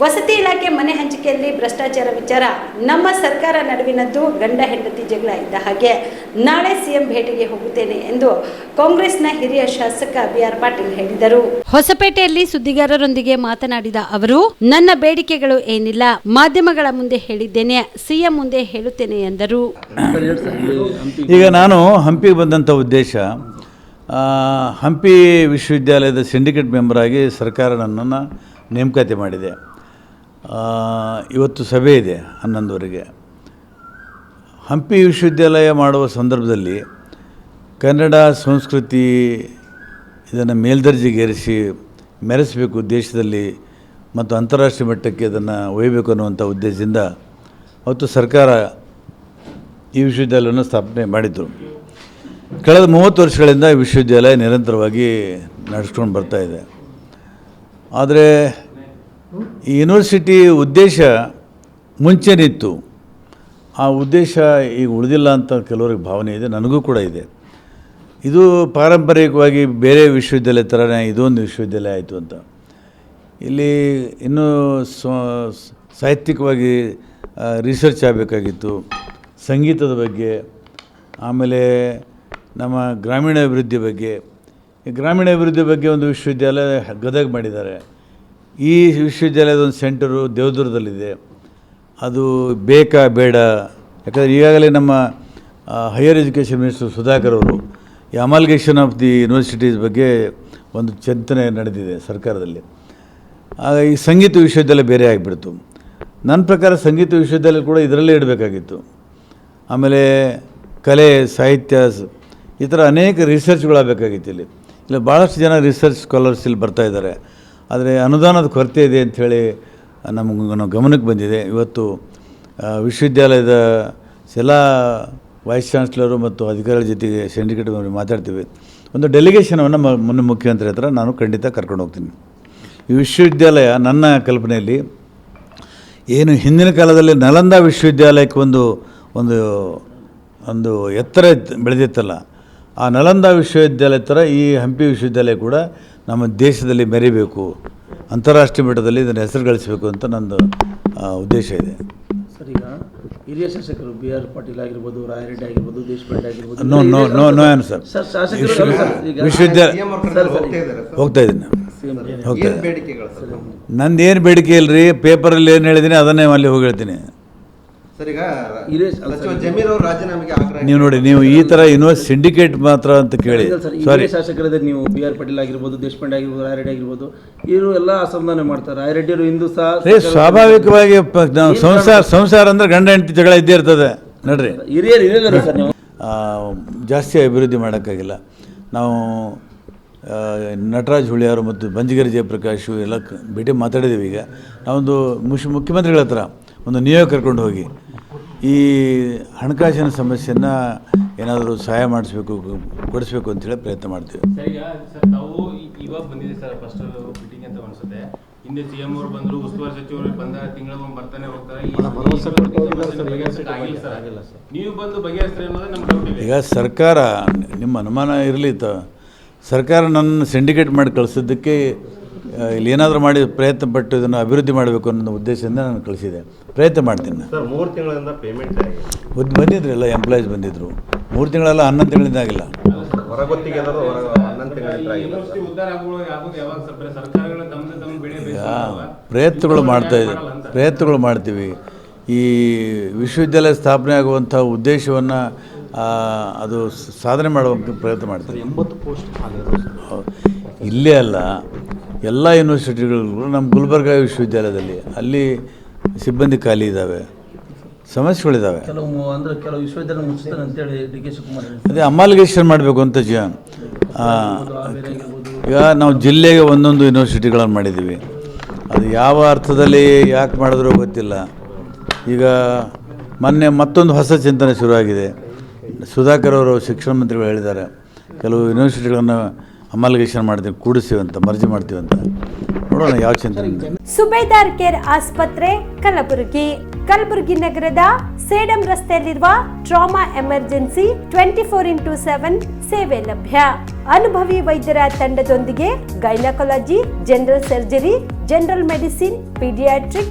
ವಸತಿ ಇಲಾಖೆ ಮನೆ ಹಂಚಿಕೆಯಲ್ಲಿ ಭ್ರಷ್ಟಾಚಾರ ವಿಚಾರ ನಮ್ಮ ಸರ್ಕಾರ ನಡುವಿನದ್ದು ಗಂಡ ಹೆಂಡತಿ ಜಗಳ ಇದ್ದ ಹಾಗೆ ನಾಳೆ ಸಿಎಂ ಭೇಟಿಗೆ ಹೋಗುತ್ತೇನೆ ಎಂದು ಕಾಂಗ್ರೆಸ್ನ ಹಿರಿಯ ಶಾಸಕ ಬಿ ಆರ್ ಪಾಟೀಲ್ ಹೇಳಿದರು. ಹೊಸಪೇಟೆಯಲ್ಲಿ ಸುದ್ದಿಗಾರರೊಂದಿಗೆ ಮಾತನಾಡಿದ ಅವರು ನನ್ನ ಬೇಡಿಕೆಗಳು ಏನಿಲ್ಲ ಮಾಧ್ಯಮಗಳ ಮುಂದೆ ಹೇಳಿದ್ದೇನೆ ಸಿಎಂ ಮುಂದೆ ಹೇಳುತ್ತೇನೆ ಎಂದರು. ಈಗ ನಾನು ಹಂಪಿಗೆ ಬಂದಂಥ ಉದ್ದೇಶ ಹಂಪಿ ವಿಶ್ವವಿದ್ಯಾಲಯದ ಸಿಂಡಿಕೇಟ್ ಮೆಂಬರ್ ಆಗಿ ಸರ್ಕಾರ ನನ್ನನ್ನು ನೇಮಕಾತಿ ಮಾಡಿದೆ. ಇವತ್ತು ಸಭೆ ಇದೆ ಹನ್ನೊಂದುವರೆಗೆ. ಹಂಪಿ ವಿಶ್ವವಿದ್ಯಾಲಯ ಮಾಡುವ ಸಂದರ್ಭದಲ್ಲಿ ಕನ್ನಡ, ಸಂಸ್ಕೃತಿ ಇದನ್ನು ಮೇಲ್ದರ್ಜೆಗೇರಿಸಿ ಮೆರೆಸಬೇಕು ದೇಶದಲ್ಲಿ ಮತ್ತು ಅಂತಾರಾಷ್ಟ್ರೀಯ ಮಟ್ಟಕ್ಕೆ ಅದನ್ನು ಒಯ್ಯಬೇಕು ಅನ್ನುವಂಥ ಉದ್ದೇಶದಿಂದ ಅವತ್ತು ಸರ್ಕಾರ ಈ ವಿಶ್ವವಿದ್ಯಾಲಯವನ್ನು ಸ್ಥಾಪನೆ ಮಾಡಿದ್ರು ಕಳೆದ ಮೂವತ್ತು ವರ್ಷಗಳಿಂದ ಈ ವಿಶ್ವವಿದ್ಯಾಲಯ ನಿರಂತರವಾಗಿ ನಡೆಸ್ಕೊಂಡು ಬರ್ತಾ ಇದೆ. ಆದರೆ ಈ ಯೂನಿವರ್ಸಿಟಿ ಉದ್ದೇಶ ಮುಂಚೆನಿತ್ತು. ಆ ಉದ್ದೇಶ ಈಗ ಉಳಿದಿಲ್ಲ ಅಂತ ಕೆಲವರಿಗೆ ಭಾವನೆ ಇದೆ, ನನಗೂ ಕೂಡ ಇದೆ. ಇದು ಪಾರಂಪರಿಕವಾಗಿ ಬೇರೆ ವಿಶ್ವವಿದ್ಯಾಲಯ ಥರನೇ ಇದೊಂದು ವಿಶ್ವವಿದ್ಯಾಲಯ ಆಯಿತು ಅಂತ. ಇಲ್ಲಿ ಇನ್ನೂ ಸಾಹಿತ್ಯಿಕವಾಗಿ ರಿಸರ್ಚ್ ಆಗಬೇಕಾಗಿತ್ತು. ಸಂಗೀತದ ಬಗ್ಗೆ, ಆಮೇಲೆ ನಮ್ಮ ಗ್ರಾಮೀಣ ಅಭಿವೃದ್ಧಿ ಬಗ್ಗೆ. ಗ್ರಾಮೀಣ ಅಭಿವೃದ್ಧಿ ಬಗ್ಗೆ ಒಂದು ವಿಶ್ವವಿದ್ಯಾಲಯ ಗದಗ ಮಾಡಿದ್ದಾರೆ. ಈ ವಿಶ್ವವಿದ್ಯಾಲಯದ ಒಂದು ಸೆಂಟರು ದೇವದುರ್ಗದಲ್ಲಿದೆ. ಅದು ಬೇಕಾ ಬೇಡ. ಯಾಕಂದರೆ ಈಗಾಗಲೇ ನಮ್ಮ ಹೈಯರ್ ಎಜುಕೇಷನ್ ಮಿನಿಸ್ಟರ್ ಸುಧಾಕರ್ ಅವರು ಈ ಅಮಾಲ್ಗೇಷನ್ ಆಫ್ ದಿ ಯೂನಿವರ್ಸಿಟೀಸ್ ಬಗ್ಗೆ ಒಂದು ಚಿಂತನೆ ನಡೆದಿದೆ ಸರ್ಕಾರದಲ್ಲಿ. ಆಗ ಈ ಸಂಗೀತ ವಿಶ್ವವಿದ್ಯಾಲಯ ಬೇರೆ ಆಗಿಬಿಡ್ತು. ನನ್ನ ಪ್ರಕಾರ ಸಂಗೀತ ವಿಶ್ವವಿದ್ಯಾಲಯ ಕೂಡ ಇದರಲ್ಲೇ ಇಡಬೇಕಾಗಿತ್ತು. ಆಮೇಲೆ ಕಲೆ, ಸಾಹಿತ್ಯ ಈ ಥರ ಅನೇಕ ರಿಸರ್ಚ್ಗಳಾಗಬೇಕಾಗಿತ್ತು ಇಲ್ಲಿ. ಇಲ್ಲಿ, ಭಾಳಷ್ಟು ಜನ ರಿಸರ್ಚ್ ಸ್ಕಾಲರ್ಸ್ ಇಲ್ಲಿ ಬರ್ತಾ ಇದ್ದಾರೆ. ಆದರೆ ಅನುದಾನದ ಕೊರತೆ ಇದೆ ಅಂಥೇಳಿ ನಮಗೆ ಗಮನಕ್ಕೆ ಬಂದಿದೆ. ಇವತ್ತು ವಿಶ್ವವಿದ್ಯಾಲಯದ ಎಲ್ಲ ವೈಸ್ ಚಾನ್ಸ್ಲರು ಮತ್ತು ಅಧಿಕಾರಿಗಳ ಜೊತೆಗೆ ಸಿಂಡಿಕೇಟ್ ಮಾತಾಡ್ತೀವಿ. ಒಂದು ಡೆಲಿಗೇಷನನ್ನು ಮೊನ್ನೆ ಮುಖ್ಯಮಂತ್ರಿ ಹತ್ರ ನಾನು ಖಂಡಿತ ಕರ್ಕೊಂಡು ಹೋಗ್ತೀನಿ. ಈ ವಿಶ್ವವಿದ್ಯಾಲಯ ನನ್ನ ಕಲ್ಪನೆಯಲ್ಲಿ ಏನು ಹಿಂದಿನ ಕಾಲದಲ್ಲಿ ನಲಂದ ವಿಶ್ವವಿದ್ಯಾಲಯಕ್ಕೆ ಒಂದು ಒಂದು ಒಂದು ಎತ್ತರ ಬೆಳೆದಿತ್ತಲ್ಲ, ಆ ನಲಂದ ವಿಶ್ವವಿದ್ಯಾಲಯ ಥರ ಈ ಹಂಪಿ ವಿಶ್ವವಿದ್ಯಾಲಯ ಕೂಡ ನಮ್ಮ ದೇಶದಲ್ಲಿ ಮೆರಿಬೇಕು ಅಂತಾರಾಷ್ಟ್ರೀಯ ಮಟ್ಟದಲ್ಲಿ ಇದನ್ನು ಹೆಸರು ಗಳಿಸಬೇಕು ಅಂತ ನಂದು ಉದ್ದೇಶ ಇದೆ. ಸರ್ ಈಗ ಹಿರಿಯ ಶಾಸಕರು ಬಿ ಆರ್ ಪಾಟೀಲ್ ಆಗಿರ್ಬೋದು ರಾಯರೆಡ್ಡಿ ಆಗಿರ್ಬೋದು ದೇಶಪಾಂಡೆ ಆಗಿರ್ಬೋದು no no no no answer sir? ಶಾಸಕರು ಸರ್ ಈಗ ವಿಶ್ವವಿದ್ಯಾಲಯ ಹೋಗ್ತಾ ಇದ್ದಾರೆ ಸರ್. ಹೋಗ್ತಾ ಇದ್ದೀನಿ ಹೋಗ್ತಾ ಏನ್ ಬೇಡಿಕೆಗಳು ಸರ್? ನಂದು ಏನು ಬೇಡಿಕೆ ಇಲ್ಲರಿ ಪೇಪರಲ್ಲಿ ಏನು ಹೇಳಿದ್ದೀನಿ ಅದನ್ನೇ ಅಲ್ಲಿ ಹೋಗಿ ಹೇಳ್ತೀನಿ. ನೀವು ನೋಡಿ ನೀವು ಈ ತರ ಯೂನಿವರ್ಸ್ ಸಿಂಡಿಕೇಟ್ ಮಾತ್ರ ಅಂತ ಕೇಳಿ. ಸರ್ ಶಾಸಕರಿದ್ದಾರೆ ನೀವು ಬಿ ಆರ್ ಪಾಟೀಲ್ ಆಗಿರ್ಬೋದು ದೇಶಪಾಂಡೆ ಆಗಿರ್ಬೋದು ರಾಯರೆಡ್ಡಿ ಆಗಿರ್ಬೋದು ಇವರು ಎಲ್ಲ ಅಸಮಾಧಾನ ಮಾಡ್ತಾರೆ. ರಾಯರೆಡ್ಡಿ ಅವರು ಹಿಂದೂ ಸಹ ಸ್ವಾಭಾವಿಕವಾಗಿ ಪ- ನಾವು ಸಂಸಾರ ಸಂಸಾರ ಅಂದ್ರೆ ಗಂಡ ಹೆಂಡತಿ ಜಗಳ ಇದ್ದೇ ಇರ್ತದೆ. ನೋಡ್ರಿ. ಹಿರಿಯರು ಹಿರಿಯರು ಸರ್ ನೀವು. ಜಾಸ್ತಿ ಅಭಿವೃದ್ಧಿ ಮಾಡೋಕ್ಕಾಗಿಲ್ಲ. ನಾವು ನಟರಾಜ್ ಹುಳಿಯಾರು ಮತ್ತು ಬಂಜಿಗರಿ ಜಯಪ್ರಕಾಶ್ ಎಲ್ಲ ಭೇಟಿ ಮಾತಾಡಿದ್ದೀವಿ ಈಗ. ನಾವೊಂದು ಮುಶ್ ಮುಖ್ಯಮಂತ್ರಿಗಳ ಹತ್ರ ಒಂದು ನಿಯೋಗ ಕರ್ಕೊಂಡು ಹೋಗಿ. ಈ ಹಣಕಾಸಿನ ಸಮಸ್ಯೆಯನ್ನು ಏನಾದರೂ ಸಹಾಯ ಮಾಡಿಸ್ಬೇಕು ಕೊಡಿಸ್ಬೇಕು ಅಂತೇಳಿ ಪ್ರಯತ್ನ ಮಾಡ್ತೀವಿ. ತಾವು ಇ- ಇವಾಗ ಬಂದಿದೆ ಸರ್ ಫಸ್ಟ್ ಮೀಟಿಂಗ್ ಅಂತ ಅನ್ಸುತ್ತೆ. ಹಿಂದೆ ಸಿ ಎಂ ಅವರು ಬಂದ್ರು ಉಸ್ತುವಾರಿ ಸಚಿವರು ಬಂದ ತಿಂಗಳ ಬರ್ತಾನೆ ಹೋಗ್ತಾರೆ. ಈ- ಈ ಸಮಸ್ಯೆ ಬಗೆಹರಿಸಕ್ಕೆ ಆಗಿಲ್ಲ ಸರ್. ನೀವು ಬಂದು ಬಗೆಹರಿಸ್ತಾರೆ ಅನ್ನೋದೇ ನಮ್ಮ ಡೌಟ್ ಈಗ ಸರ್ಕಾರ ನಿಮ್ಮ ಅನುಮಾನ ಇರಲಿ ಸರ್ಕಾರ ನನ್ನ ಸಿಂಡಿಕೇಟ್ ಮಾಡಿ ಕಳಿಸಿದ್ದಕ್ಕೆ ಇಲ್ಲಿ ಏನಾದರೂ ಮಾಡಿ ಪ್ರಯತ್ನ ಪಟ್ಟು ಇದನ್ನು ಅಭಿವೃದ್ಧಿ ಮಾಡಬೇಕು ಅನ್ನೋ ಉದ್ದೇಶದಿಂದ ನಾನು ಕಳಿಸಿದೆ. ಪ್ರಯತ್ನ ಮಾಡ್ತೀನಿ ಮೂರು ತಿಂಗಳಿಂದ ಪೇಮೆಂಟ್ ಬಂದಿದ್ರು ಎಲ್ಲ ಎಂಪ್ಲಾಯೀಸ್ ಬಂದಿದ್ರು. ಮೂರು ತಿಂಗಳೆಲ್ಲ ಹನ್ನೊಂದು ತಿಂಗಳಿಂದ ಆಗಿಲ್ಲ. ಪ್ರಯತ್ನಗಳು ಮಾಡ್ತಾ ಇದ್ದೀವಿ ಪ್ರಯತ್ನಗಳು ಮಾಡ್ತೀವಿ. ಈ ವಿಶ್ವವಿದ್ಯಾಲಯ ಸ್ಥಾಪನೆ ಆಗುವಂಥ ಉದ್ದೇಶವನ್ನು ಅದು ಸಾಧನೆ ಮಾಡುವಂಥ ಪ್ರಯತ್ನ ಮಾಡ್ತೀವಿ. ಎಂಬತ್ತು ಪೋಸ್ಟ್. ಇಲ್ಲೇ ಅಲ್ಲ ಎಲ್ಲ ಯೂನಿವರ್ಸಿಟಿಗಳು ನಮ್ಮ ಗುಲ್ಬರ್ಗ ವಿಶ್ವವಿದ್ಯಾಲಯದಲ್ಲಿ ಅಲ್ಲಿ ಸಿಬ್ಬಂದಿ ಖಾಲಿ ಇದ್ದಾವೆ ಸಮಸ್ಯೆಗಳಿದ್ದಾವೆ ಕೆಲವು ಅಂದ್ರೆ ಕೆಲವು ವಿಶ್ವವಿದ್ಯಾಲಯ ಮುಚ್ಚಿಸ್ತಾನೆ ಅಂತೇಳಿ ಡಿ ಕೆ ಶಿವಕುಮಾರ್ ಹೇಳಿದ್ರು. ಅದೇ ಅಮಾಲಿಗೇಷನ್ ಮಾಡಬೇಕು ಅಂತ ಜ ಈಗ ನಾವು ಜಿಲ್ಲೆಗೆ ಒಂದೊಂದು ಯೂನಿವರ್ಸಿಟಿಗಳನ್ನು ಮಾಡಿದ್ದೀವಿ ಅದು ಯಾವ ಅರ್ಥದಲ್ಲಿ ಯಾಕೆ ಮಾಡಿದ್ರೂ ಗೊತ್ತಿಲ್ಲ. ಈಗ ಮೊನ್ನೆ ಮತ್ತೊಂದು ಹೊಸ ಚಿಂತನೆ ಶುರುವಾಗಿದೆ. ಸುಧಾಕರ್ ಅವರು ಶಿಕ್ಷಣ ಮಂತ್ರಿಗಳು ಹೇಳಿದ್ದಾರೆ. ಕೆಲವು ಯೂನಿವರ್ಸಿಟಿಗಳನ್ನು ಅಮಾಲ್ಗೇಷನ್ ಮಾಡ್ತೀವಿ, ಕೂಡಿಸ್ತೀವಿ ಅಂತ, ಮರ್ಜಿ ಮಾಡ್ತೀವಿ ಅಂತ. ನೋಡೋಣ ಯಾವ ಚಿಂತನೆ. ಸುಬೇದಾರ್ ಕೇರ್ ಆಸ್ಪತ್ರೆ, ಕಲಬುರಗಿ. ಕಲಬುರಗಿ ನಗರದ ಸೇಡಂ ರಸ್ತೆಯಲ್ಲಿರುವ trauma emergency twenty four into seven ಸೇವೆ ಲಭ್ಯ. ಅನುಭವಿ ವೈದ್ಯರ ತಂಡದೊಂದಿಗೆ gynaecology, general surgery, general medicine, paediatric